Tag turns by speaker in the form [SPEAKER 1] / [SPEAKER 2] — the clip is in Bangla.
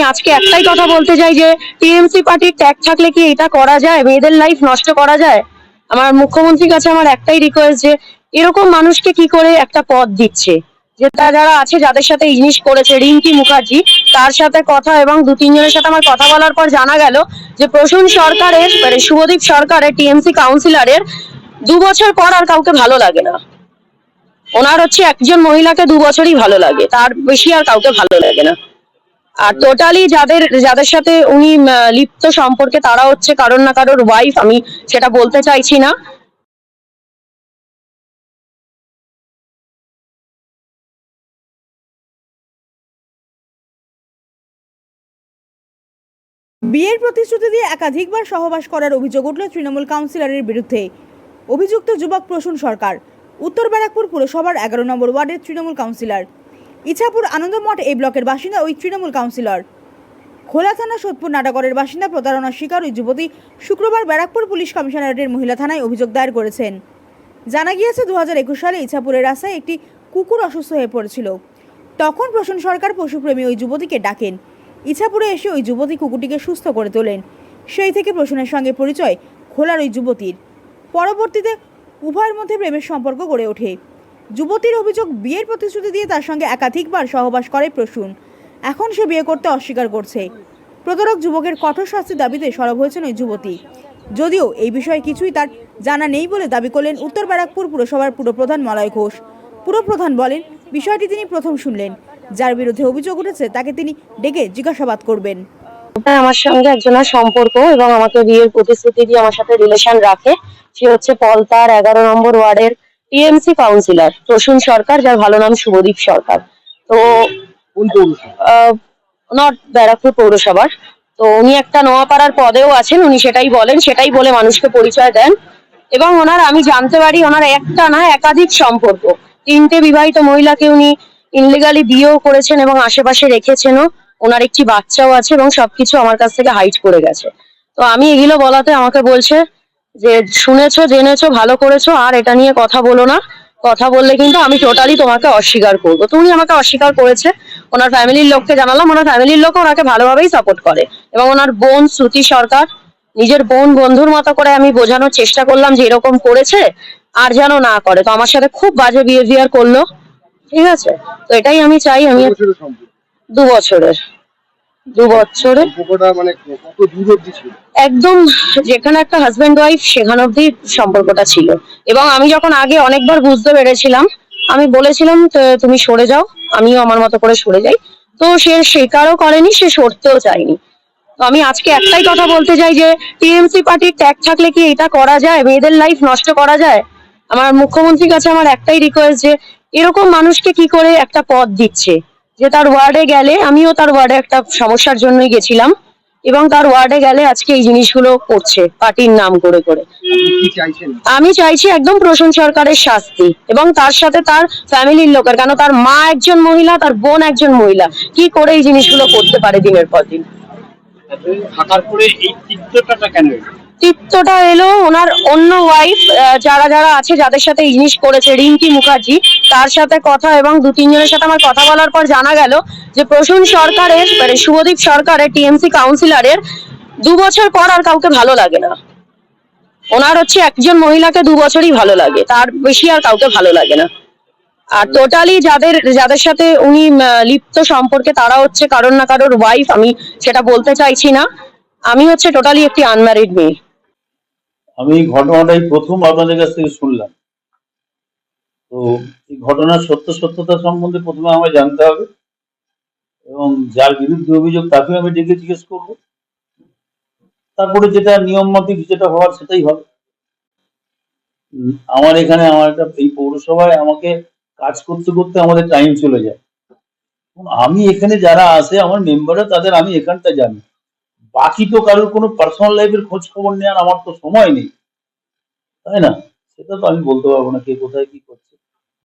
[SPEAKER 1] আমি আজকে একটাই কথা বলতে চাই যে টিএমসি পার্টির ট্যাগ থাকলে কি এটা করা যায়? মেয়েদের লাইফ নষ্ট করা যায়? আমার মুখ্যমন্ত্রীর কাছে আমার একটাই রিকোয়েস্ট যে এরকম মানুষকে কি করে একটা পদ দিচ্ছে? যে যারা আছে, যাদের সাথে এই জিনিস করেছে, রিঙ্কি মুখার্জি, তার সাথে কথা এবং দু, তিনজনের সাথে আমার কথা বলার পর জানা গেল যে প্রসূন সরকারের মানে শুভদীপ সরকারের, টিএমসি কাউন্সিলরের দু বছর পর আর কাউকে ভালো লাগে না। ওনার হচ্ছে একজন মহিলাকে দু বছরই ভালো লাগে। তার বেশি আর কাউকে ভালো লাগে না। আর টোটালি যাদের যাদের সাথে উনি লিপ্ত সম্পর্কে, তারা হচ্ছে কারোর না কারোর ওয়াইফ আমি সেটা বলতে চাইছি না।
[SPEAKER 2] বিয়ের প্রতিশ্রুতি দিয়ে একাধিকবার সহবাস করার অভিযোগ উঠল তৃণমূল কাউন্সিলরের বিরুদ্ধে। অভিযুক্ত যুবক প্রসূন সরকার, উত্তর ব্যারাকপুর পুরসভার এগারো নম্বর ওয়ার্ডের তৃণমূল কাউন্সিলর। ইছাপুর আনন্দমঠ এই ব্লকের বাসিন্দা ওই তৃণমূল কাউন্সিলর। খোলা থানা সোদপুর নাটাগরের বাসিন্দা প্রতারণার শিকার ওই যুবতী শুক্রবার ব্যারাকপুর পুলিশ কমিশনারেটের মহিলা থানায় অভিযোগ দায়ের করেছেন। জানা গিয়েছে দু একুশ সালে ইছাপুরের রাস্তায় একটি কুকুর অসুস্থ হয়ে পড়েছিল। তখন প্রসূন সরকার পশুপ্রেমী ওই যুবতীকে ডাকেন। ইছাপুরে এসে ওই যুবতী কুকুরটিকে সুস্থ করে তোলেন। সেই থেকে প্রসূনের সঙ্গে পরিচয় খোলার ওই যুবতীর। পরবর্তীতে উভয়ের মধ্যে প্রেমের সম্পর্ক গড়ে ওঠে। যুবতীর অভিযোগ বিয়ের প্রতিশ্রুতি দিয়ে তার সঙ্গে একাধিকবার সহবাস করে প্রসূন। এখন সে বিয়ে করতে অস্বীকার করছে। প্রতারক যুবকের কঠোর শাস্তির দাবিতে সরব হয়েছেন ওই যুবতী। যদিও এই বিষয়ে কিছুই তার জানা নেই বলে দাবি করলেন উত্তর ব্যারাকপুর পুরসভার পুরপ্রধান মলয় ঘোষ। পুরপ্রধান বলেন, বিষয়টি তিনি প্রথম শুনলেন। যার বিরুদ্ধে অভিযোগ উঠেছে, তাকে তিনি ডেকে জিজ্ঞাসাবাদ করবেন।
[SPEAKER 1] আমার সঙ্গে একজনের সম্পর্ক এবং আমাকে বিয়ের প্রতিশ্রুতি দিয়ে আমার সাথে রিলেশন রাখে। সে হচ্ছে পলতার এগারো নম্বর ওয়ার্ডের টিএমসি কাউন্সিলর প্রসূন সরকার যার ভালো নাম শুভদীপ সরকার। তো নর্থ ব্যারাকপুর পৌরসভার। তো উনি একটা নোয়াপাড়ার পদেও আছেন উনি সেটাই বলেন সেটাই বলে মানুষকে পরিচয় দেন। এবং ওনার আমি জানতে পারি ওনার একটা না একাধিক সম্পর্ক। তিনটে বিবাহিত মহিলাকে উনি ইনলিগালি বিয়েও করেছেন এবং আশেপাশে রেখেছেনও। ওনার একটি বাচ্চাও আছে এবং সবকিছু আমার কাছ থেকে হাইট করে গেছে। তো আমি এগুলো বলাতে আমাকে বলছে যে শুনেছো জেনেছো ভালো করেছ আর এটা নিয়ে কথা বলো না। কথা বললে কিন্তু আমি টোটালি তোমাকে অস্বীকার করব। তো উনি আমাকে অস্বীকার করেছে ওনার ফ্যামিলির লোককে জানালাম ওনার ফ্যামিলির লোক ওনাকে ভালোভাবেই সাপোর্ট করে। এবং ওনার বোন শ্রুতি সরকার নিজের বোন বন্ধুর মতো করে আমি বোঝানোর চেষ্টা করলাম যে এরকম করেছে আর যেন না করে। তো আমার সাথে খুব বাজে বিহেভিয়ার করল ঠিক আছে? তো এটাই আমি চাই আমি দু বছরের। দু বছরে।
[SPEAKER 3] মানে কত দূর অব্দি ছিল?
[SPEAKER 1] একদম যেখানে একটা হাজবেন্ড ওয়াইফ সেখানে অব্দি সম্পর্কটা ছিল। এবং আমি যখন আগে অনেকবার বুঝতে পেরেছিলাম আমি বলেছিলাম তুমি সরে যাও আমিও আমার মতো করে সরে যাই। তো সে স্বীকারও করেনি সে সরতেও চায়নি। তো আমি আজকে একটাই কথা বলতে চাই যে টিএমসি পার্টির ট্যাগ থাকলে কি এটা করা যায়? মেয়েদের লাইফ নষ্ট করা যায়? আমার মুখ্যমন্ত্রীর কাছে আমার একটাই রিকোয়েস্ট যে এরকম মানুষকে কি করে একটা পদ দিচ্ছে? যে তার ওয়ার্ডে গেলে আমিও তার ওয়ার্ডে একটা সমস্যার জন্যই গেছিলাম এবং তার ওয়ার্ডে গেলে আজকে এই জিনিসগুলো করছে পার্টির নাম করে করে। আমি চাইছি একদম প্রশাসন সরকারের শাস্তি এবং তার সাথে তার ফ্যামিলির লোকের কেন তার মা একজন মহিলা তার বোন একজন মহিলা কি করে এই জিনিসগুলো করতে পারে দিনের পর দিন? তৃপ্তটা এলো? ওনার অন্য ওয়াইফ যারা যারা আছে যাদের সাথে এই জিনিস করেছে রিঙ্কি মুখার্জি তার সাথে কথা এবং দু তিনজনের সাথে আমার কথা বলার পর জানা গেল যে প্রসূন সরকারের মানে শুভদীপ সরকারের টিএমসি কাউন্সিলরের দু বছর পর আর কাউকে ভালো লাগে না। ওনার হচ্ছে একজন মহিলাকে দু বছরই ভালো লাগে, তার বেশি আর কাউকে ভালো লাগে না। আর টোটালি যাদের যাদের সাথে উনি লিপ্ত সম্পর্কে তারা হচ্ছে কারোর না কারোর ওয়াইফ আমি সেটা বলতে চাইছি না। আমি হচ্ছে টোটালি একটি আনম্যারিড মেয়ে।
[SPEAKER 4] আমি ঘটনাটাই প্রথম আপনাদের কাছ থেকে শুনলাম। তো এই ঘটনার সত্য সত্যতা সম্বন্ধে প্রথমে আমায় জানতে হবে। এবং যার বিরুদ্ধে অভিযোগ তাকে আমি ডেকে জিজ্ঞেস করব। তারপরে যেটা নিয়ম মাফিক যেটা হওয়ার সেটাই হবে। আমার এখানে আমার একটা এই পৌরসভায় আমাকে কাজ করতে করতে আমাদের টাইম চলে যায়। আমি এখানে যারা আসে, আমার মেম্বাররা তাদের আমি এখানটা জানি। বাকি তো কারোর কোনো পার্সোনাল লাইফের খোঁজ খবর নেওয়ার আমার তো সময় নেই। তাই না? সেটা তো আমি বলতে পারব না কে কোথায় কি করছে।